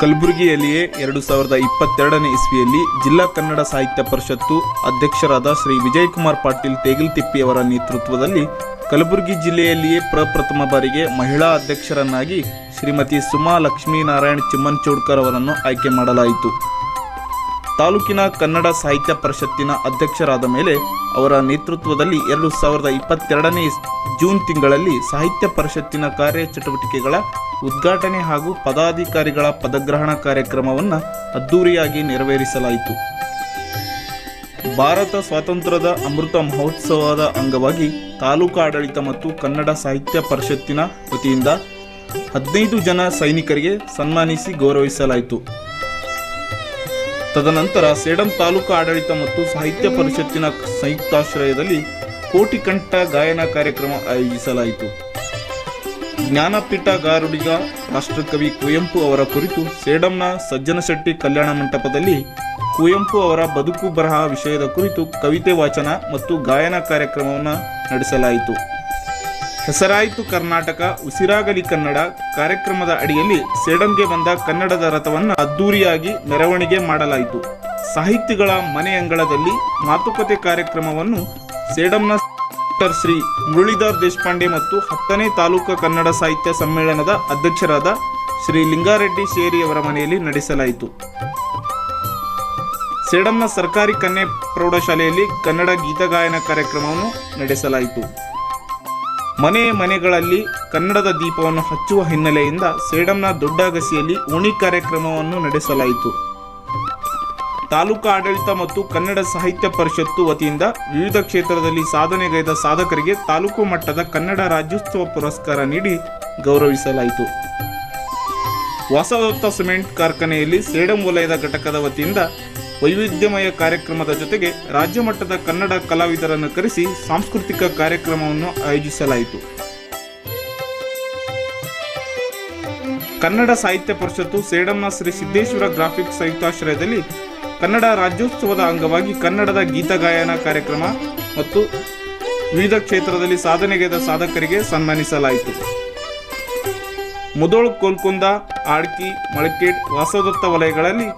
ಕಲಬುರಗಿಯಲ್ಲಿಯೇ ಎರಡು ಸಾವಿರದ ಇಪ್ಪತ್ತೆರಡನೇ ಇಸ್ವಿಯಲ್ಲಿ ಜಿಲ್ಲಾ ಕನ್ನಡ ಸಾಹಿತ್ಯ ಪರಿಷತ್ತು ಅಧ್ಯಕ್ಷರಾದ ಶ್ರೀ ವಿಜಯಕುಮಾರ್ ಪಾಟೀಲ್ ತೇಗಿಲ್ತಿಪ್ಪಿಯವರ ನೇತೃತ್ವದಲ್ಲಿ ಕಲಬುರಗಿ ಜಿಲ್ಲೆಯಲ್ಲಿಯೇ ಪ್ರಪ್ರಥಮ ಬಾರಿಗೆ ಮಹಿಳಾ ಅಧ್ಯಕ್ಷರನ್ನಾಗಿ ಶ್ರೀಮತಿ ಸುಮಾ ಲಕ್ಷ್ಮೀನಾರಾಯಣ್ ಚಿಮ್ಮನ್ಚೋಡ್ಕರ್ ಅವರನ್ನು ಆಯ್ಕೆ ಮಾಡಲಾಯಿತು. ತಾಲೂಕಿನ ಕನ್ನಡ ಸಾಹಿತ್ಯ ಪರಿಷತ್ತಿನ ಅಧ್ಯಕ್ಷರಾದ ಮೇಲೆ ಅವರ ನೇತೃತ್ವದಲ್ಲಿ ಎರಡು ಸಾವಿರದ ಇಪ್ಪತ್ತೆರಡನೇ ಜೂನ್ ತಿಂಗಳಲ್ಲಿ ಸಾಹಿತ್ಯ ಪರಿಷತ್ತಿನ ಕಾರ್ಯಚಟುವಟಿಕೆಗಳ ಉದ್ಘಾಟನೆ ಹಾಗೂ ಪದಾಧಿಕಾರಿಗಳ ಪದಗ್ರಹಣ ಕಾರ್ಯಕ್ರಮವನ್ನು ಅದ್ದೂರಿಯಾಗಿ ನೆರವೇರಿಸಲಾಯಿತು. ಭಾರತ ಸ್ವಾತಂತ್ರ್ಯದ ಅಮೃತ ಮಹೋತ್ಸವದ ಅಂಗವಾಗಿ ತಾಲೂಕು ಆಡಳಿತ ಮತ್ತು ಕನ್ನಡ ಸಾಹಿತ್ಯ ಪರಿಷತ್ತಿನ ವತಿಯಿಂದ ಹದಿನೈದು ಜನ ಸೈನಿಕರಿಗೆ ಸನ್ಮಾನಿಸಿ ಗೌರವಿಸಲಾಯಿತು. ತದನಂತರ ಸೇಡಂ ತಾಲೂಕು ಆಡಳಿತ ಮತ್ತು ಸಾಹಿತ್ಯ ಪರಿಷತ್ತಿನ ಸಂಯುಕ್ತಾಶ್ರಯದಲ್ಲಿ ಕೋಟಿಕಂಠ ಗಾಯನ ಕಾರ್ಯಕ್ರಮ ಆಯೋಜಿಸಲಾಯಿತು. ಜ್ಞಾನಪೀಠ ಗಾರುಡಿಗ ರಾಷ್ಟ್ರಕವಿ ಕುವೆಂಪು ಅವರ ಕುರಿತು ಸೇಡಂನ ಸಜ್ಜನಶೆಟ್ಟಿ ಕಲ್ಯಾಣ ಮಂಟಪದಲ್ಲಿ ಕುವೆಂಪು ಅವರ ಬದುಕು ಬರಹ ವಿಷಯದ ಕುರಿತು ಕವಿತೆ ವಾಚನ ಮತ್ತು ಗಾಯನ ಕಾರ್ಯಕ್ರಮವನ್ನು ನಡೆಸಲಾಯಿತು. ಹೆಸರಾಯಿತು ಕರ್ನಾಟಕ, ಉಸಿರಾಗಲಿ ಕನ್ನಡ ಕಾರ್ಯಕ್ರಮದ ಅಡಿಯಲ್ಲಿ ಸೇಡಂಗೆ ಬಂದ ಕನ್ನಡದ ರಥವನ್ನು ಅದ್ದೂರಿಯಾಗಿ ಮೆರವಣಿಗೆ ಮಾಡಲಾಯಿತು. ಸಾಹಿತಿಗಳ ಮನೆ ಅಂಗಳದಲ್ಲಿ ಮಾತುಕತೆ ಕಾರ್ಯಕ್ರಮವನ್ನು ಸೇಡಂನ ಶ್ರೀ ಮುರಳೀಧರ್ ದೇಶಪಾಂಡೆ ಮತ್ತು ಹತ್ತನೇ ತಾಲೂಕು ಕನ್ನಡ ಸಾಹಿತ್ಯ ಸಮ್ಮೇಳನದ ಅಧ್ಯಕ್ಷರಾದ ಶ್ರೀ ಲಿಂಗಾರೆಡ್ಡಿ ಶೇರಿ ಅವರ ಮನೆಯಲ್ಲಿ ನಡೆಸಲಾಯಿತು. ಸೇಡಂನ ಸರ್ಕಾರಿ ಕನ್ಯಾ ಪ್ರೌಢಶಾಲೆಯಲ್ಲಿ ಕನ್ನಡ ಗೀತಗಾಯನ ಕಾರ್ಯಕ್ರಮವನ್ನು ನಡೆಸಲಾಯಿತು. ಮನೆ ಮನೆಗಳಲ್ಲಿ ಕನ್ನಡದ ದೀಪವನ್ನು ಹಚ್ಚುವ ಹಿನ್ನೆಲೆಯಿಂದ ಸೇಡಂನ ದೊಡ್ಡಗಸಿಯಲ್ಲಿ ಓಣಿ ಕಾರ್ಯಕ್ರಮವನ್ನು ನಡೆಸಲಾಯಿತು. ತಾಲೂಕು ಆಡಳಿತ ಮತ್ತು ಕನ್ನಡ ಸಾಹಿತ್ಯ ಪರಿಷತ್ತು ವತಿಯಿಂದ ವಿವಿಧ ಕ್ಷೇತ್ರದಲ್ಲಿ ಸಾಧನೆಗೈದ ಸಾಧಕರಿಗೆ ತಾಲೂಕು ಮಟ್ಟದ ಕನ್ನಡ ರಾಜ್ಯೋತ್ಸವ ಪುರಸ್ಕಾರ ನೀಡಿ ಗೌರವಿಸಲಾಯಿತು. ವಾಸವದತ್ತ ಸಿಮೆಂಟ್ ಕಾರ್ಖಾನೆಯಲ್ಲಿ ಸೇಡಂ ವಲಯದ ಘಟಕದ ವತಿಯಿಂದ ವೈವಿಧ್ಯಮಯ ಕಾರ್ಯಕ್ರಮದ ಜೊತೆಗೆ ರಾಜ್ಯ ಮಟ್ಟದ ಕನ್ನಡ ಕಲಾವಿದರನ್ನು ಕರೆಸಿ ಸಾಂಸ್ಕೃತಿಕ ಕಾರ್ಯಕ್ರಮವನ್ನು ಆಯೋಜಿಸಲಾಯಿತು. ಕನ್ನಡ ಸಾಹಿತ್ಯ ಪರಿಷತ್ತು ಸೇಡಂನ ಶ್ರೀ ಸಿದ್ದೇಶ್ವರ ಗ್ರಾಫಿಕ್ಸ್ ಸಂಯುಕ್ತಾಶ್ರಯದಲ್ಲಿ ಕನ್ನಡ ರಾಜ್ಯೋತ್ಸವದ ಅಂಗವಾಗಿ ಕನ್ನಡದ ಗೀತಗಾಯನ ಕಾರ್ಯಕ್ರಮ ಮತ್ತು ವಿವಿಧ ಕ್ಷೇತ್ರದಲ್ಲಿ ಸಾಧನೆಗೈದ ಸಾಧಕರಿಗೆ ಸನ್ಮಾನಿಸಲಾಯಿತು. ಮುದೋಳ್ ಕೋಲ್ಕುಂದ, ಆಡ್ಕಿ ಮಳಕೇಟ್ ವಾಸೋದತ್ತ ವಲಯಗಳಲ್ಲಿ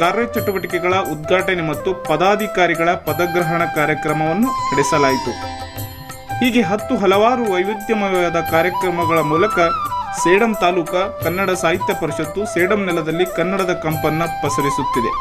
ಕಾರ್ಯಚಟುವಟಿಕೆಗಳ ಉದ್ಘಾಟನೆ ಮತ್ತು ಪದಾಧಿಕಾರಿಗಳ ಪದಗ್ರಹಣ ಕಾರ್ಯಕ್ರಮವನ್ನು ನಡೆಸಲಾಯಿತು. ಹೀಗೆ ಹತ್ತು ಹಲವಾರು ವೈವಿಧ್ಯಮಯವಾದ ಕಾರ್ಯಕ್ರಮಗಳ ಮೂಲಕ ಸೇಡಂ ತಾಲೂಕ ಕನ್ನಡ ಸಾಹಿತ್ಯ ಪರಿಷತ್ತು ಸೇಡಂ ನೆಲದಲ್ಲಿ ಕನ್ನಡದ ಕಂಪನ್ನ ಪಸರಿಸುತ್ತಿದೆ.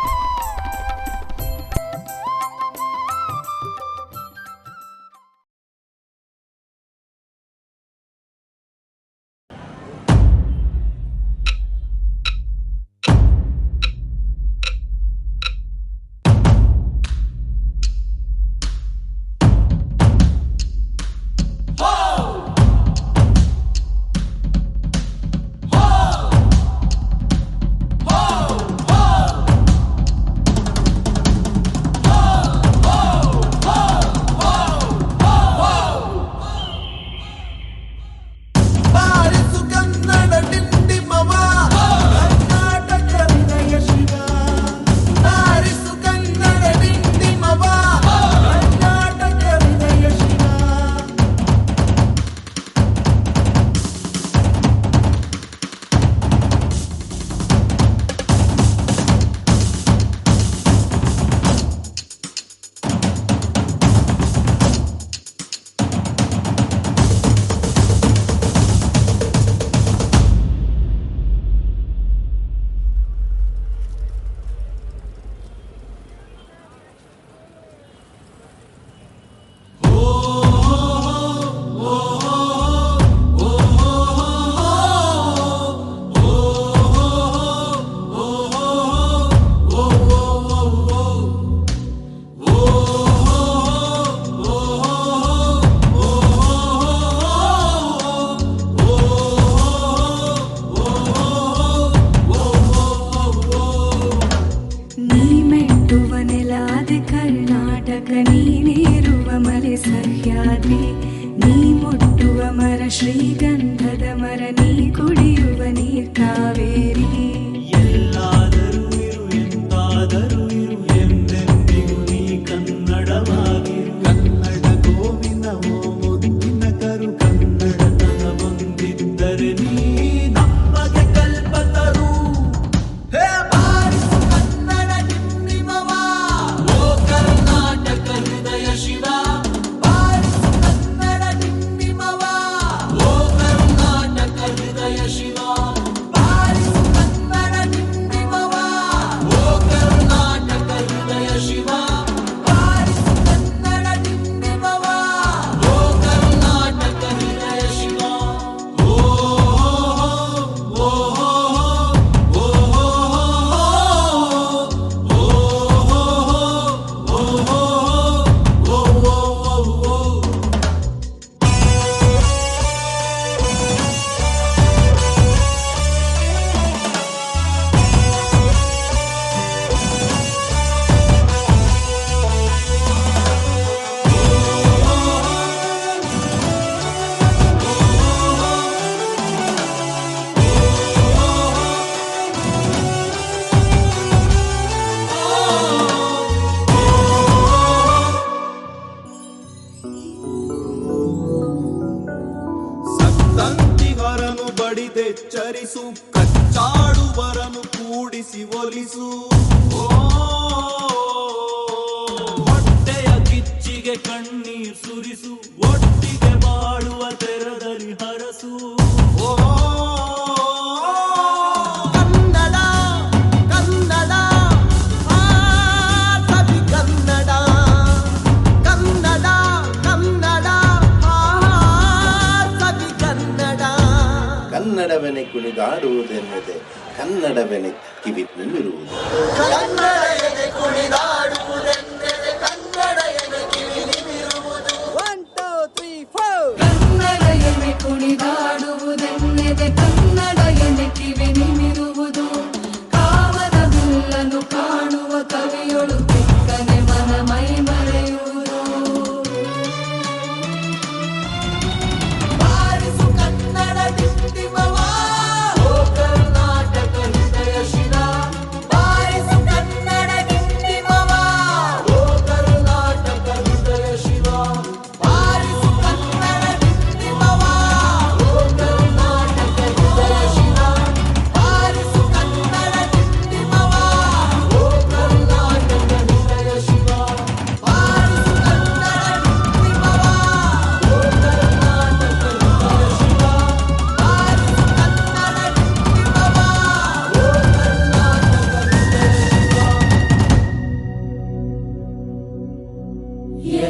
കണ്ണട വിലക്കി വിപ്പിൻ ഒരു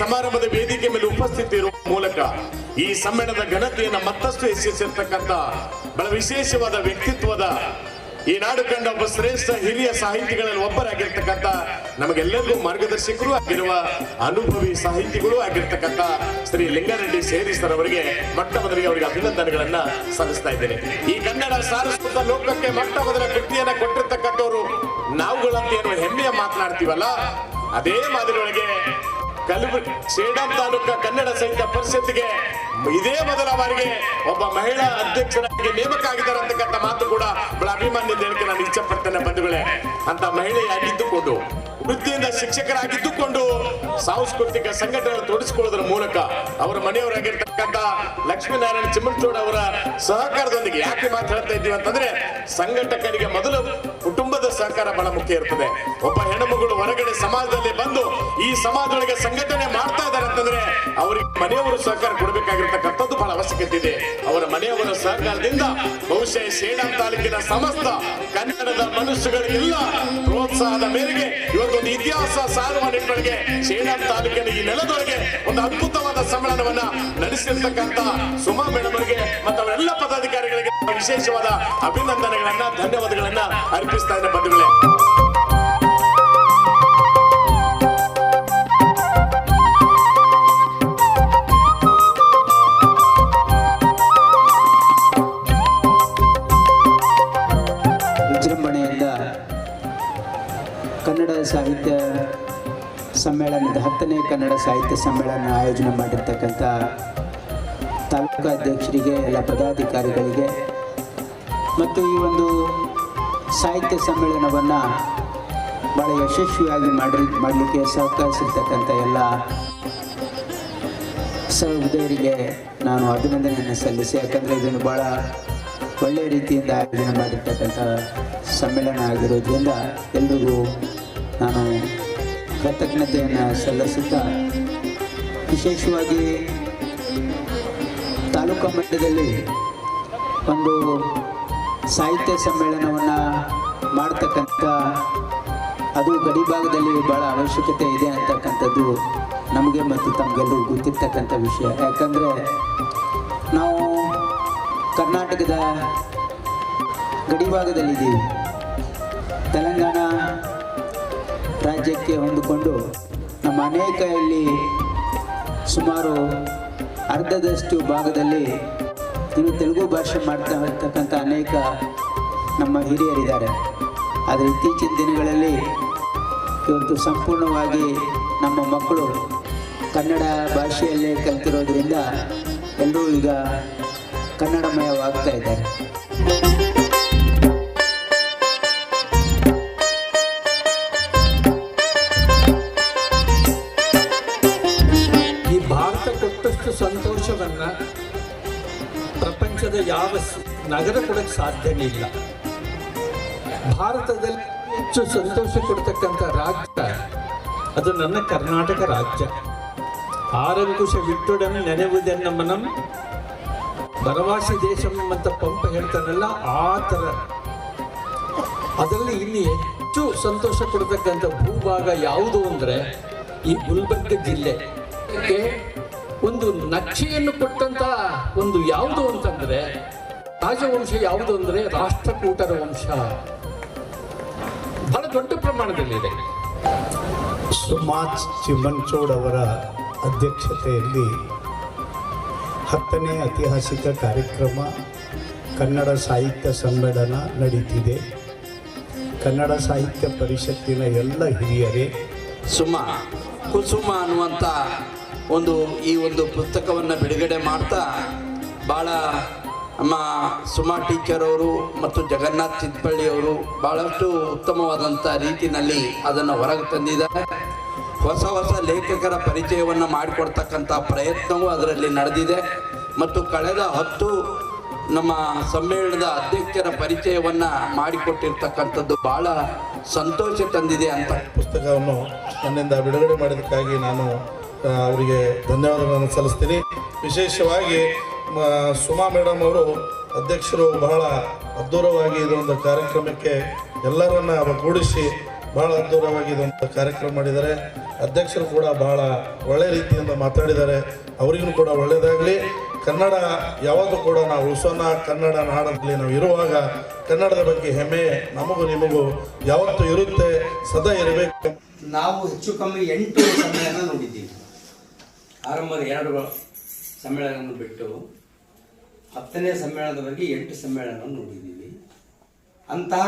ಸಮಾರಂಭದ ವೇದಿಕೆ ಮೇಲೆ ಉಪಸ್ಥಿತಿ ಇರುವ ಮೂಲಕ ಈ ಸಮ್ಮೇಳನದ ಘನತೆಯನ್ನು ಮತ್ತಷ್ಟು ಹೆಚ್ಚಿಸಿರ್ತಕ್ಕಂಥ ಬಹಳ ವಿಶೇಷವಾದ ವ್ಯಕ್ತಿತ್ವದ ಈ ನಾಡು ಕಂಡ ಒಬ್ಬ ಶ್ರೇಷ್ಠ ಹಿರಿಯ ಸಾಹಿತಿಗಳಲ್ಲಿ ಒಬ್ಬರಾಗಿರ್ತಕ್ಕಂಥ ನಮಗೆಲ್ಲರಿಗೂ ಮಾರ್ಗದರ್ಶಕರು ಆಗಿರುವ ಅನುಭವಿ ಸಾಹಿತಿಗಳು ಆಗಿರ್ತಕ್ಕಂಥ ಶ್ರೀ ಲಿಂಗಾರೆಡ್ಡಿ ಸೇರಿ ಸರ್ ಅವರಿಗೆ ಮೊಟ್ಟ ಮೊದಲಿಗೆ ಅವರಿಗೆ ಅಭಿನಂದನೆಗಳನ್ನ ಸಲ್ಲಿಸ್ತಾ ಇದ್ದೇನೆ. ಈ ಕನ್ನಡ ಸಾರಸ್ವತ ಲೋಕಕ್ಕೆ ಮೊಟ್ಟ ಮೊದಲ ಕೃತಿಯನ್ನ ಕೊಟ್ಟಿರ್ತಕ್ಕಂಥವ್ರು ನಾವುಗಳಂತ ಹೆಮ್ಮೆಯ ಮಾತನಾಡ್ತೀವಲ್ಲ, ಅದೇ ಮಾದರಿ ಒಳಗೆ ಕಲಬುರಗಿ, ಸೇಡಂ ತಾಲೂಕ ಕನ್ನಡ ಸಾಹಿತ್ಯ ಪರಿಷತ್ಗೆ ಇದೇ ಮೊದಲ ಬಾರಿಗೆ ಒಬ್ಬ ಮಹಿಳಾ ಅಧ್ಯಕ್ಷರಾಗಿ ನೇಮಕ ಆಗಿದ್ದಾರೆ ಅಂತಕ್ಕಂಥ ಮಾತು ಕೂಡ ಬಹಳ ಅಭಿಮಾನದಿಂದ ಹೇಳಿಕೆ ನಾನು ಇಚ್ಛೆ ಪಡ್ತೇನೆ ಬಂಧುಗಳೇ. ಅಂತ ಮಹಿಳೆಯಾಗಿದ್ದುಕೊಂಡು ವೃತ್ತಿಯಿಂದ ಶಿಕ್ಷಕರಾಗಿದ್ದುಕೊಂಡು ಸಾಂಸ್ಕೃತಿಕ ಸಂಘಟನೆ ತೊಡಗಿಸಿಕೊಳ್ಳೋದ್ರ ಮೂಲಕ ಅವರ ಮನೆಯವರಾಗಿರ್ತಕ್ಕಂಥ ಲಕ್ಷ್ಮೀನಾರಾಯಣ ಚಿಮ್ಮಚೋಡ ಅವರ ಸಹಕಾರದೊಂದಿಗೆ ಯಾಕೆ ಮಾತಾಡ್ತಾ ಇದ್ದೀವಿ ಅಂತಂದ್ರೆ ಸಂಘಟಕರಿಗೆ ಮೊದಲು ಕುಟುಂಬದ ಸಹಕಾರ ಬಹಳ ಮುಖ್ಯ ಇರ್ತದೆ. ಒಬ್ಬ ಹೆಣ್ಣುಮಗಳು ಹೊರಗಡೆ ಸಮಾಜದಲ್ಲಿ ಬಂದು ಈ ಸಮಾಜದೊಳಗೆ ಸಂಘಟನೆ ಮಾಡ್ತಾ ಇದ್ದಾರೆ ಅಂತಂದ್ರೆ ಅವರಿಗೆ ಮನೆಯವರು ಸಹಕಾರ ಕೊಡಬೇಕಾಗಿರ್ತಕ್ಕಂಥದ್ದು ಬಹಳ ಅವಶ್ಯಕತೆ ಇದೆ. ಅವರ ಮನೆಯವರ ಸಹಕಾರದಿಂದ ಬಹುಶಃ ಸೇಡಂ ತಾಲೂಕಿನ ಸಮಸ್ತ ಕನ್ನಡದ ಮನುಷ್ಯಗಳಿಗೆಲ್ಲ ಪ್ರೋತ್ಸಾಹದ ಮೇರೆಗೆ ಇವತ್ತೊಂದು ಇತಿಹಾಸ ಸಾರುವ ನಿಟ್ಟಿನೊಳಗೆ ಸೇಡಂ ತಾಲೂಕಿನ ಈ ನೆಲದೊಳಗೆ ಒಂದು ಅದ್ಭುತವಾದ ಸಮ್ಮೇಳನವನ್ನ ನಡೆಸಿರ್ತಕ್ಕಂತ ಸುಮಾ ಮೇಡಮ್ ಅವರಿಗೆ ಮತ್ತು ಅವರೆಲ್ಲ ಪದಾಧಿಕಾರಿಗಳಿಗೆ ವಿಶೇಷವಾದ ಅಭಿನಂದನೆಗಳನ್ನ, ಧನ್ಯವಾದಗಳನ್ನ ಅರ್ಪಿಸ್ತಾ ಇದ್ದೇನೆ ಬಂಧುಗಳೇ. ಕನ್ನಡ ಸಾಹಿತ್ಯ ಸಮ್ಮೇಳನ ಆಯೋಜನೆ ಮಾಡಿರ್ತಕ್ಕಂಥ ತಾಲೂಕು ಅಧ್ಯಕ್ಷರಿಗೆ, ಎಲ್ಲ ಪದಾಧಿಕಾರಿಗಳಿಗೆ ಮತ್ತು ಈ ಒಂದು ಸಾಹಿತ್ಯ ಸಮ್ಮೇಳನವನ್ನು ಭಾಳ ಯಶಸ್ವಿಯಾಗಿ ಮಾಡಿ, ಮಾಡಲಿಕ್ಕೆ ಸಹಕರಿಸಿರ್ತಕ್ಕಂಥ ಎಲ್ಲ ಸಹೋದರಿಗೆ ನಾನು ಅಭಿನಂದನೆಯನ್ನು ಸಲ್ಲಿಸಿ, ಯಾಕಂದರೆ ಇದನ್ನು ಭಾಳ ಒಳ್ಳೆಯ ರೀತಿಯಿಂದ ಆಯೋಜನೆ ಮಾಡಿರ್ತಕ್ಕಂಥ ಸಮ್ಮೇಳನ ಆಗಿರೋದ್ರಿಂದ ಎಲ್ರಿಗೂ ನಾನು ಕೃತಜ್ಞತೆಯನ್ನು ಸಲ್ಲಿಸುತ್ತಾ ವಿಶೇಷವಾಗಿ ತಾಲೂಕು ಮಟ್ಟದಲ್ಲಿ ಒಂದು ಸಾಹಿತ್ಯ ಸಮ್ಮೇಳನವನ್ನು ಮಾಡ್ತಕ್ಕಂಥ ಅದು ಗಡಿ ಭಾಗದಲ್ಲಿ ಭಾಳ ಅವಶ್ಯಕತೆ ಇದೆ ಅಂತಕ್ಕಂಥದ್ದು ನಮಗೆ ಮತ್ತು ತಮಗೆಲ್ಲರೂ ಗೊತ್ತಿರ್ತಕ್ಕಂಥ ವಿಷಯ. ಯಾಕಂದರೆ ನಾವು ಕರ್ನಾಟಕದ ಗಡಿ ಭಾಗದಲ್ಲಿದ್ದೀವಿ. ತೆಲಂಗಾಣ ರಾಜ್ಯಕ್ಕೆ ಹೊಂದಿಕೊಂಡು ನಮ್ಮ ಅನೇಕ ಇಲ್ಲಿ ಸುಮಾರು ಅರ್ಧದಷ್ಟು ಭಾಗದಲ್ಲಿ ಇನ್ನು ತೆಲುಗು ಭಾಷೆ ಮಾಡ್ತಾ ಇರ್ತಕ್ಕಂಥ ಅನೇಕ ನಮ್ಮ ಹಿರಿಯರಿದ್ದಾರೆ. ಆದರೆ ಇತ್ತೀಚಿನ ದಿನಗಳಲ್ಲಿ ಇವತ್ತು ಸಂಪೂರ್ಣವಾಗಿ ನಮ್ಮ ಮಕ್ಕಳು ಕನ್ನಡ ಭಾಷೆಯಲ್ಲೇ ಕಲ್ತಿರೋದ್ರಿಂದ ಎಲ್ಲರೂ ಈಗ ಕನ್ನಡಮಯವಾಗ್ತಾ ಇದ್ದಾರೆ. ನಗರ ಕೊಡಕ್ಕೆ ಸಾಧ್ಯನೇ ಇಲ್ಲ. ಭಾರತದಲ್ಲಿ ಹೆಚ್ಚು ಸಂತೋಷ ಕೊಡ್ತಕ್ಕಂಥ ರಾಜ್ಯ ಅದು ನನ್ನ ಕರ್ನಾಟಕ ರಾಜ್ಯ. ಆರಂಕುಶ ಬಿಟ್ಟೊಡನೆ ನೆನೆವುದೆನ್ನ ನಮ್ಮ ಬನವಾಸಿ ದೇಶಂ ಅಂತ ಪಂಪ ಹೇಳ್ತಾನಲ್ಲ, ಆ ಥರ. ಅದರಲ್ಲಿ ಇಲ್ಲಿ ಹೆಚ್ಚು ಸಂತೋಷ ಕೊಡ್ತಕ್ಕಂಥ ಭೂಭಾಗ ಯಾವುದು ಅಂದರೆ ಈ ಗುಲ್ಬರ್ಗ ಜಿಲ್ಲೆ. ಒಂದು ನಕ್ಷೆಯನ್ನು ಕೊಟ್ಟಂತ ಒಂದು ಯಾವುದು ಅಂತಂದ್ರೆ ರಾಜವಂಶ ಯಾವುದು ಅಂದರೆ ರಾಷ್ಟ್ರಕೂಟರ ವಂಶ. ಬಹಳ ದೊಡ್ಡ ಪ್ರಮಾಣದಲ್ಲಿದೆ. ಸುಮಾಜ್ ಚಿಮ್ಮನ್ಚೋಡ್ ಅವರ ಅಧ್ಯಕ್ಷತೆಯಲ್ಲಿ ಹತ್ತನೇ ಐತಿಹಾಸಿಕ ಕಾರ್ಯಕ್ರಮ ಕನ್ನಡ ಸಾಹಿತ್ಯ ಸಮ್ಮೇಳನ ನಡೀತಿದೆ. ಕನ್ನಡ ಸಾಹಿತ್ಯ ಪರಿಷತ್ತಿನ ಎಲ್ಲ ಹಿರಿಯರೇ ಸುಮ ಕುಸುಮ ಅನ್ನುವಂಥ ಒಂದು ಈ ಒಂದು ಪುಸ್ತಕವನ್ನು ಬಿಡುಗಡೆ ಮಾಡ್ತಾ ಭಾಳ ನಮ್ಮ ಸುಮಾ ಟೀಚರ್ ಅವರು ಮತ್ತು ಜಗನ್ನಾಥ್ ಚಿತ್ಪಳ್ಳಿ ಅವರು ಭಾಳಷ್ಟು ಉತ್ತಮವಾದಂಥ ರೀತಿಯಲ್ಲಿ ಅದನ್ನು ಹೊರಗೆ ತಂದಿದ್ದಾರೆ. ಹೊಸ ಹೊಸ ಲೇಖಕರ ಪರಿಚಯವನ್ನು ಮಾಡಿಕೊಡ್ತಕ್ಕಂಥ ಪ್ರಯತ್ನವೂ ಅದರಲ್ಲಿ ನಡೆದಿದೆ. ಮತ್ತು ಕಳೆದ ಹತ್ತು ನಮ್ಮ ಸಮ್ಮೇಳನದ ಅಧ್ಯಕ್ಷರ ಪರಿಚಯವನ್ನು ಮಾಡಿಕೊಟ್ಟಿರ್ತಕ್ಕಂಥದ್ದು ಭಾಳ ಸಂತೋಷ ತಂದಿದೆ ಅಂತ. ಪುಸ್ತಕವನ್ನು ನನ್ನಿಂದ ಬಿಡುಗಡೆ ಮಾಡಿದ್ದಕ್ಕಾಗಿ ನಾನು ಅವರಿಗೆ ಧನ್ಯವಾದಗಳನ್ನು ಸಲ್ಲಿಸ್ತೀನಿ. ವಿಶೇಷವಾಗಿ ಸುಮಾ ಮೇಡಮ್ ಅವರು ಅಧ್ಯಕ್ಷರು ಬಹಳ ಅದ್ಧೂರವಾಗಿ ಇದೊಂದು ಕಾರ್ಯಕ್ರಮಕ್ಕೆ ಎಲ್ಲರನ್ನ ಒಗ್ಗೂಡಿಸಿ ಬಹಳ ಅದ್ಧೂರವಾಗಿ ಇದೊಂದು ಕಾರ್ಯಕ್ರಮ ಮಾಡಿದ್ದಾರೆ. ಅಧ್ಯಕ್ಷರು ಕೂಡ ಬಹಳ ಒಳ್ಳೆ ರೀತಿಯಿಂದ ಮಾತಾಡಿದ್ದಾರೆ. ಅವರಿಗೂ ಕೂಡ ಒಳ್ಳೆಯದಾಗಲಿ ಕನ್ನಡ ಯಾವಾಗೂ ಕೂಡ ನಾವು ಉಳಿಸೋಣ ಕನ್ನಡ ನಾಡಲ್ಲಿ ನಾವು ಇರುವಾಗ ಕನ್ನಡದ ಬಗ್ಗೆ ಹೆಮ್ಮೆ ನಮಗೂ ನಿಮಗೂ ಯಾವತ್ತೂ ಇರುತ್ತೆ, ಸದಾ ಇರಬೇಕು. ನಾವು ಹೆಚ್ಚು ಕಮ್ಮಿ ಎಂಟು ಸಮ್ಮೇಳನ ನೋಡಿದ್ದೀವಿ. ಆರಂಭದ ಎರಡು ಸಮ್ಮೇಳನವನ್ನು ಬಿಟ್ಟು ಹತ್ತನೇ ಸಮ್ಮೇಳನದವರೆಗೆ ಎಂಟು ಸಮ್ಮೇಳನವನ್ನು ನೋಡಿದ್ದೀವಿ. ಅಂತಹ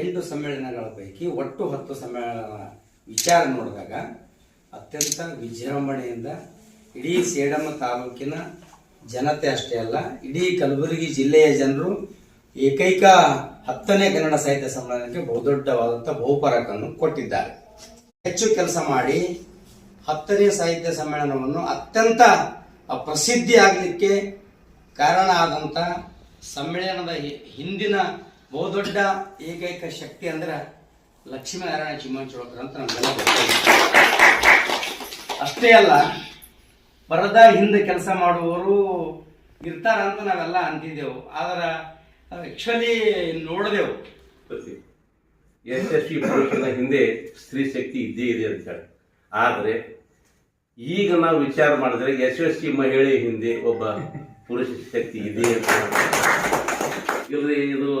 ಎಂಟು ಸಮ್ಮೇಳನಗಳ ಪೈಕಿ ಒಟ್ಟು ಹತ್ತು ಸಮ್ಮೇಳನ ವಿಚಾರ ನೋಡಿದಾಗ ಅತ್ಯಂತ ವಿಜೃಂಭಣೆಯಿಂದ ಇಡೀ ಸೇಡಮ್ಮ ತಾಲೂಕಿನ ಜನತೆ ಅಷ್ಟೇ ಅಲ್ಲ, ಇಡೀ ಕಲಬುರಗಿ ಜಿಲ್ಲೆಯ ಜನರು ಏಕೈಕ ಹತ್ತನೇ ಕನ್ನಡ ಸಾಹಿತ್ಯ ಸಮ್ಮೇಳನಕ್ಕೆ ಬಹುದೊಡ್ಡವಾದಂಥ ಬಹುಪರಕನ್ನು ಕೊಟ್ಟಿದ್ದಾರೆ. ಹೆಚ್ಚು ಕೆಲಸ ಮಾಡಿ ಹತ್ತನೇ ಸಾಹಿತ್ಯ ಸಮ್ಮೇಳನವನ್ನು ಅತ್ಯಂತ ಪ್ರಸಿದ್ಧಿ ಆಗಲಿಕ್ಕೆ ಕಾರಣ ಆದಂಥ ಸಮ್ಮೇಳನದ ಹಿಂದಿನ ಬಹುದೊಡ್ಡ ಏಕೈಕ ಶಕ್ತಿ ಅಂದ್ರೆ ಲಕ್ಷ್ಮೀನಾರಾಯಣ ಚಿಮ್ಮಂಚೋಳಕರ್ ಅಂತ ನಮಗೆಲ್ಲ ಅಷ್ಟೇ ಅಲ್ಲ, ಬರದ ಹಿಂದೆ ಕೆಲಸ ಮಾಡುವವರು ಇರ್ತಾರಂತ ನಾವೆಲ್ಲ ಅಂತಿದ್ದೆವು ಆದರೆ ಆ್ಯಕ್ಚುಲಿ ನೋಡಿದೆವು. ಯಶಸ್ವಿ ಪುರುಷನ ಹಿಂದೆ ಸ್ತ್ರೀ ಶಕ್ತಿ ಇದ್ದೇ ಇದೆ ಅಂತ ಹೇಳಿ. ಆದರೆ, ಈಗ ನಾವು ವಿಚಾರ ಮಾಡಿದ್ರೆ ಯಶಸ್ವಿ ಮಹಿಳೆ ಹಿಂದೆ ಒಬ್ಬ ಪುರುಷ ಶಕ್ತಿ ಇದೆ ಅಂತ ಇಲ್ರಿ, ಇದು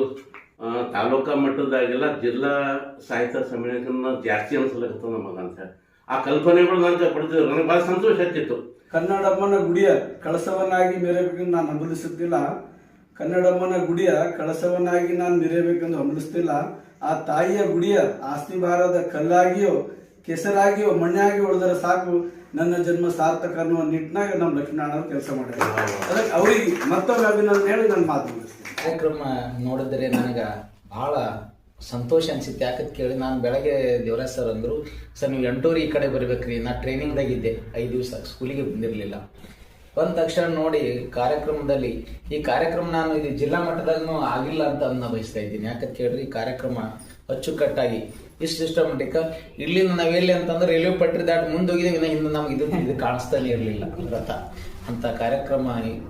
ತಾಲೂಕಾ ಮಟ್ಟದಾಗೆಲ್ಲ ಜಿಲ್ಲಾ ಸಾಹಿತ್ಯ ಸಮ್ಮೇಳನ ಜಾಸ್ತಿ ಅನ್ಸಲಕತ್ತ ನಮಗಂತ ಆ ಕಲ್ಪನೆಗಳು ನನಗೆ ಪಡೆದಿದ್ರು ನನಗೆ ಭಾಳ ಸಂತೋಷ ಆಗ್ತಿತ್ತು. ಕನ್ನಡಮ್ಮನ ಗುಡಿಯ ಕಳಸವನ್ನಾಗಿ ಮೆರೆಯಬೇಕೆಂದು ನಾನು ಹಂಬಲಿಸುತ್ತಿಲ್ಲ ಕನ್ನಡಮ್ಮನ ಗುಡಿಯ ಕಳಸವನ್ನಾಗಿ ನಾನು ಮೆರೆಯಬೇಕೆಂದು ಹಂಬಲಿಸುತ್ತಿಲ್ಲ. ಆ ತಾಯಿಯ ಗುಡಿಯ ಆಸ್ತಿ ಭಾರದ ಕಲ್ಲಾಗಿಯೋ, ಕೆಸರಾಗಿಯೋ ಮಣ್ಣಾಗಿ ಉಳಿದರೆ ಸಾಕು. ನನ್ನ ಜನ್ಮ ಸಾರ್ಥಕ ಅನ್ನುವ ನಿಟ್ಟಿನಾಗ ನಮ್ಮ ಲಕ್ಷ್ಮೀನಾರಾಯಣ ಕೆಲಸ ಮಾಡಿದ್ರು ಅದಕ್ಕೆ ಅವ್ರಿಗೆ ಮತ್ತೊಮ್ಮೆ ಅಭಿನಂದನೆ ಹೇಳಿ ನನ್ನ ಮಾತು ಕಾರ್ಯಕ್ರಮ ನೋಡಿದ್ರೆ ನನಗೆ ಬಹಳ ಸಂತೋಷ ಅನ್ಸುತ್ತೆ. ಯಾಕಂತ ಕೇಳಿ ನಾನು ಬೆಳಗ್ಗೆ ದೇವರಾಜ್ ಸರ್ ಅಂದರು ಸರ್ ನೀವು ಎಂಟೂರಿ ಈ ಕಡೆ ಬರ್ಬೇಕ್ರಿ. ನಾ ಟ್ರೈನಿಂಗ್ದಾಗಿದ್ದೆ ಐದು ದಿವಸ ಸ್ಕೂಲಿಗೆ ಬಂದಿರಲಿಲ್ಲ. ಬಂದ ತಕ್ಷಣ ನೋಡಿ ಕಾರ್ಯಕ್ರಮದಲ್ಲಿ ಈ ಕಾರ್ಯಕ್ರಮ ನಾನು ಇದು ಜಿಲ್ಲಾ ಮಟ್ಟದಾಗೂ ಆಗಿಲ್ಲ ಅಂತ ಅನ್ನ ಬಯಸ್ತಾ ಇದ್ದೀನಿ. ಯಾಕಂತ ಕೇಳ್ರಿ ಈ ಕಾರ್ಯಕ್ರಮ ಅಚ್ಚುಕಟ್ಟಾಗಿ ಇಷ್ಟು ಸಿಸ್ಟಮೆಟಿಕ್ ಇಲ್ಲಿಂದ ನಾವೆಲ್ಲಿ ಅಂತಂದ್ರೆ ರೈಲ್ವೆ ಪಟ್ಟರಿ ದಾಟಿ ಮುಂದೋಗಿದ್ದೀವಿ ಹಿಂದೆ ನಮ್ಗೆ ಇದು ಇದು ಕಾಣಿಸ್ತಾನೆ ಇರಲಿಲ್ಲ. ರಥ. ಅಂತ ಕಾರ್ಯಕ್ರಮ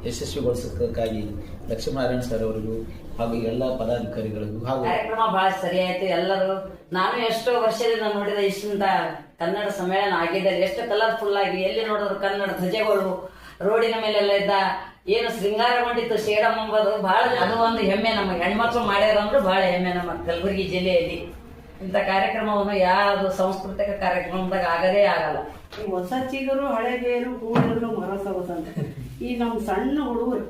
ಯಶಸ್ವಿಗೊಳಿಸೋದಕ್ಕಾಗಿ ಲಕ್ಷ್ಮೀನಾರಾಯಣ ಸರ್ ಅವರಿಗೂ ಹಾಗೂ ಎಲ್ಲ ಪದಾಧಿಕಾರಿಗಳಿಗೂ ಹಾಗೂ ಕಾರ್ಯಕ್ರಮ ಬಹಳ ಸರಿ ಆಯ್ತು. ಎಲ್ಲರೂ ನಾನು ಎಷ್ಟೋ ವರ್ಷದಿಂದ ನೋಡಿದ ಇಷ್ಟಿಂದ ಕನ್ನಡ ಸಮ್ಮೇಳನ ಆಗಿದೆ. ಎಷ್ಟು ಕಲರ್ಫುಲ್ ಆಗಿ ಎಲ್ಲಿ ನೋಡಿದ್ರು ಕನ್ನಡ ಧ್ವಜಗಳು ರೋಡಿನ ಮೇಲೆಲ್ಲ ಇದ್ದ ಏನು ಶೃಂಗಾರಗೊಂಡಿತ್ತು ಸೇಡಂ ಎಂಬುದು ಬಹಳ ಅದು ಒಂದು ಹೆಮ್ಮೆ ನಮಗೆ. ಹೆಣ್ಮಕ್ಳು ಮಾಡ್ಯಾರ ಅಂದ್ರೆ ಬಹಳ ಹೆಮ್ಮೆ ನಮ್ಮ ಕಲಬುರಗಿ ಜಿಲ್ಲೆಯಲ್ಲಿ. ಇಂಥ ಕಾರ್ಯಕ್ರಮವನ್ನು ಯಾವುದು ಸಾಂಸ್ಕೃತಿಕ ಕಾರ್ಯಕ್ರಮದಾಗ ಆಗದೇ ಆಗಲ್ಲ. ಈ ಹೊಸ ಚೀಗರು ಹಳೆ ಬೇರು ಕೂಡಿದ್ರು ಮರ ಸವಸ ಅಂತ ಈ ನಮ್ಮ ಸಣ್ಣ ಹುಡುಗರು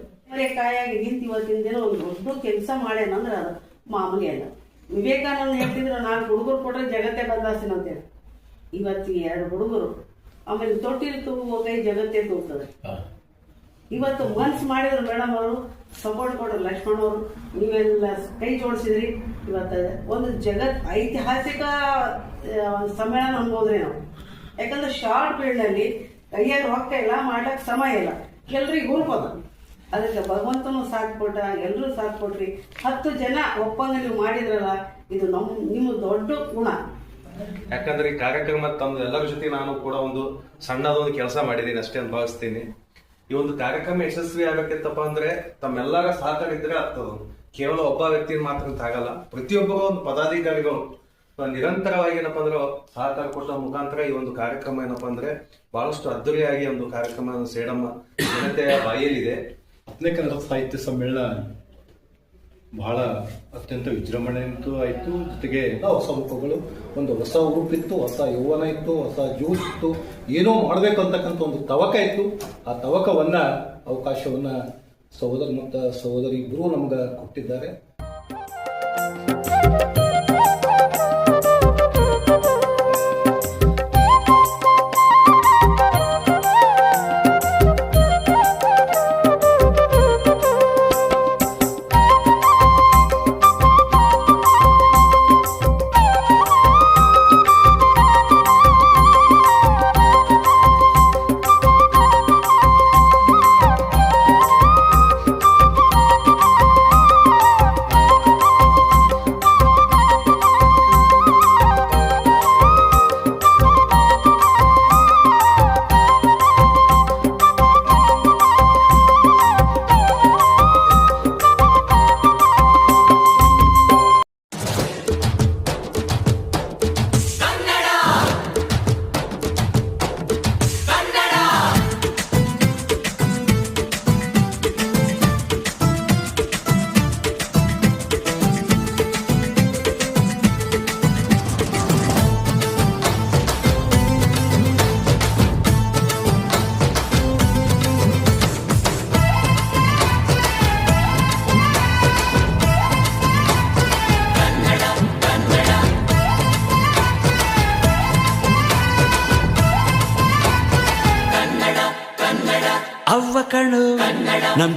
ಕಾಯಾಗಿ ನಿಂತು ಇವತ್ತಿನ ದಿನ ಒಂದು ದೊಡ್ಡ ಕೆಲಸ ಮಾಡ್ಯಾನಂದ್ರೆ ಅದು ಮಾಮೂಲಿ ಅಲ್ಲ. ವಿವೇಕಾನಂದ ಹೇಳ್ತಿದ್ರು ನಾಲ್ಕು ಹುಡುಗರು ಕೊಟ್ಟರೆ ಜಗತ್ತೇ ಬದಲಾಸಿನಂತೆ ಅಂತೇಳಿ ಇವತ್ತಿಗೆ ಎರಡು ಹುಡುಗರು. ಆಮೇಲೆ ತೊಟ್ಟಿಲು ತುಂಬ ಕೈ ಜಗತ್ತೇ ತೂಗ್ತದೆ. ಇವತ್ತು ಮನ್ಸು ಮಾಡಿದ್ರು ಮೇಡಮ್ ಅವರು ಸಪೋರ್ಟ್ ಕೊಡೋರು ಲಕ್ಷ್ಮಣ್ ಅವರು. ನೀವೆಲ್ಲ ಕೈ ಜೋಡಿಸಿದ್ರಿ. ಇವತ್ತು ಒಂದು ಜಗತ್ ಐತಿಹಾಸಿಕ ಸಮ್ಮೇಳನ ಅನ್ಬೋದ್ರಿ ನಾವು. ಯಾಕಂದ್ರೆ ಶಾರ್ಟ್ ಪೀರಿಯಡ್ನಲ್ಲಿ ಕೈಯಾಗ ರೊಕ್ಕ ಇಲ್ಲ ಮಾಡ್ಲಕ್ಕೆ ಸಮಯ ಇಲ್ಲ. ಎಲ್ರಿಗೂ ಹುರುಪದ ಅದಕ್ಕೆ ಭಗವಂತನು ಸಾಥ್ ಕೊಟ್ಟ ಎಲ್ಲರೂ ಸಾಥ್ ಕೊಟ್ರಿ. ಹತ್ತು ಜನ ಒಪ್ಪಂದ ನೀವು ಮಾಡಿದ್ರಲ್ಲ, ಇದು ನಮ್ಮ ನಿಮ್ಮ ದೊಡ್ಡ ಗುಣ. ಯಾಕಂದ್ರೆ ಈ ಕಾರ್ಯಕ್ರಮ ತಮ್ಮ ಎಲ್ಲರ ಜೊತೆ ನಾನು ಕೂಡ ಒಂದು ಸಣ್ಣದೊಂದು ಕೆಲಸ ಮಾಡಿದ್ದೀನಿ ಅಷ್ಟೇ ಭಾವಿಸ್ತೀನಿ. ಈ ಒಂದು ಕಾರ್ಯಕ್ರಮ ಯಶಸ್ವಿ ಆಗ್ಬೇಕಿತ್ತಪ್ಪ ಅಂದ್ರೆ ತಮ್ಮೆಲ್ಲರ ಸಹಕಾರ ಇದ್ರೆ ಕೇವಲ ಒಬ್ಬ ವ್ಯಕ್ತಿ ಮಾತ್ರ ಆಗಲ್ಲ. ಪ್ರತಿಯೊಬ್ಬರು ಒಂದು ಪದಾಧಿಕಾರಿಗಳು. ನಿರಂತರವಾಗಿ ಏನಪ್ಪಾ ಅಂದ್ರೆ ಸಹಕಾರ ಕೊಟ್ಟ ಮುಖಾಂತರ ಈ ಒಂದು ಕಾರ್ಯಕ್ರಮ ಏನಪ್ಪಾ ಅಂದ್ರೆ ಬಹಳಷ್ಟು ಅದ್ದೂರಿಯಾಗಿ ಒಂದು ಕಾರ್ಯಕ್ರಮ ಸೇಡಮ್ಮ ಜನತೆಯ ಬಾಯಿಯಲ್ಲಿದೆ ಹತ್ತನೇ ಕನ್ನಡ ಸಾಹಿತ್ಯ ಸಮ್ಮೇಳನ ಬಹಳ ಅತ್ಯಂತ ವಿಜೃಂಭಣೆಯಂತೂ ಆಯಿತು. ಜೊತೆಗೆ ಎಲ್ಲ ಹೊಸ ಮುಖಗಳು ಒಂದು ಹೊಸ ಉರುಪಿತ್ತು ಹೊಸ ಯೌವನ ಇತ್ತು, ಹೊಸ ಜ್ಯೂಸ್ ಇತ್ತು. ಏನೋ ಮಾಡಬೇಕು ಅಂತಕ್ಕಂಥ ಒಂದು ತವಕ ಇತ್ತು. ಆ ತವಕವನ್ನು, ಅವಕಾಶವನ್ನು ಸಹೋದರ ಮತ್ತು ಸಹೋದರಿ ಇಬ್ಬರೂ ನಮ್ಗೆ ಕೊಟ್ಟಿದ್ದಾರೆ.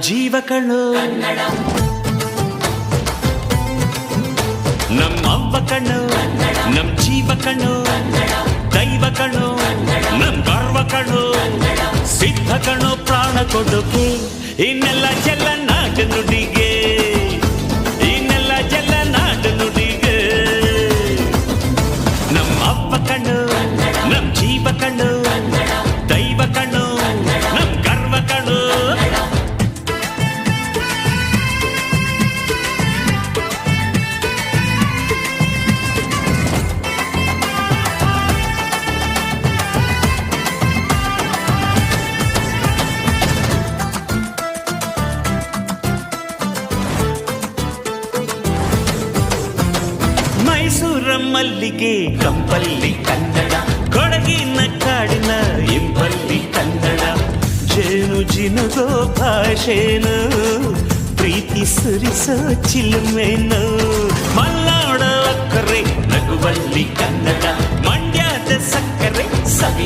ನಮ್ ಜೀವ ಕಣ್ಣು ನಮ್ ಅವ್ವ ಕಣ್ಣು ನಮ್ ಜೀವ ಕಣ್ಣು ದೈವ ಕಣ್ಣು ನಮ್ ಗರ್ವ ಕಣ್ಣು ಸಿದ್ಧ ಕಣ್ಣು ಪ್ರಾಣ ಕೊಡುಗೆ ಇನ್ನೆಲ್ಲ ಎಲ್ಲ ನಾಡು ನುಡಿಗೆ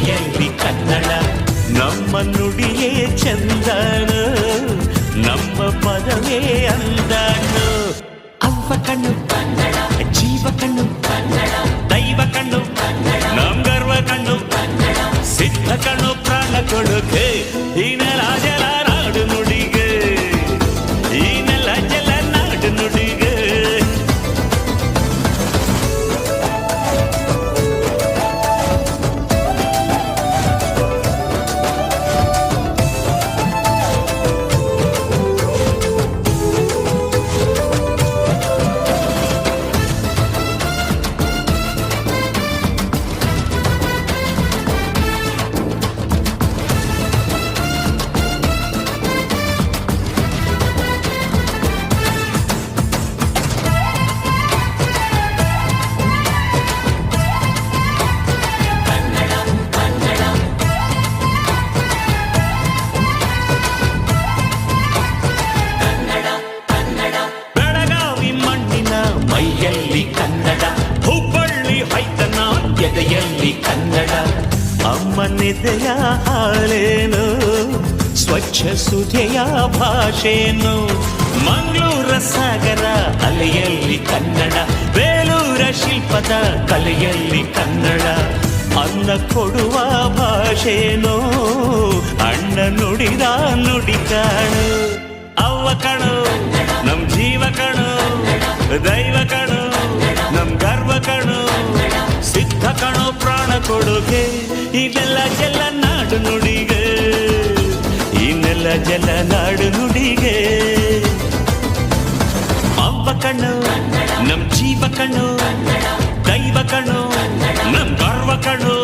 ಸವಿಯಲ್ಲಿ ಕನ್ನಡ ನಮ್ಮ ಶಿಲ್ಪದ ಕಲೆಯಲ್ಲಿ ಕನ್ನಡ, ಅನ್ನ ಕೊಡುವ ಭಾಷೆನೋ, ಅಣ್ಣ ನುಡಿದ ನುಡಿ ಕಾಣು, ಅವ್ವ ಕಣು, ನಮ್ ಜೀವ ಕಣು, ದೈವ ಕಣು, ನಮ್ ಗರ್ವ ಕಣು, ಸಿದ್ಧ ಕಣು, ಪ್ರಾಣ ಕೊಡುಗೆ ಇದೆಲ್ಲ ಜಲ ನಾಡು ನುಡಿಗೆ ಇನ್ನೆಲ್ಲ ಜಲ ನಾಡು ನುಡಿಗೆ. ಅವ್ವ ಕಣ್ಣು ನಮ್ ಜೀವ ಕಣ್ಣು ದೈವ ಕಣೋ ನಮ್ ಗರ್ವ ಕಣೋ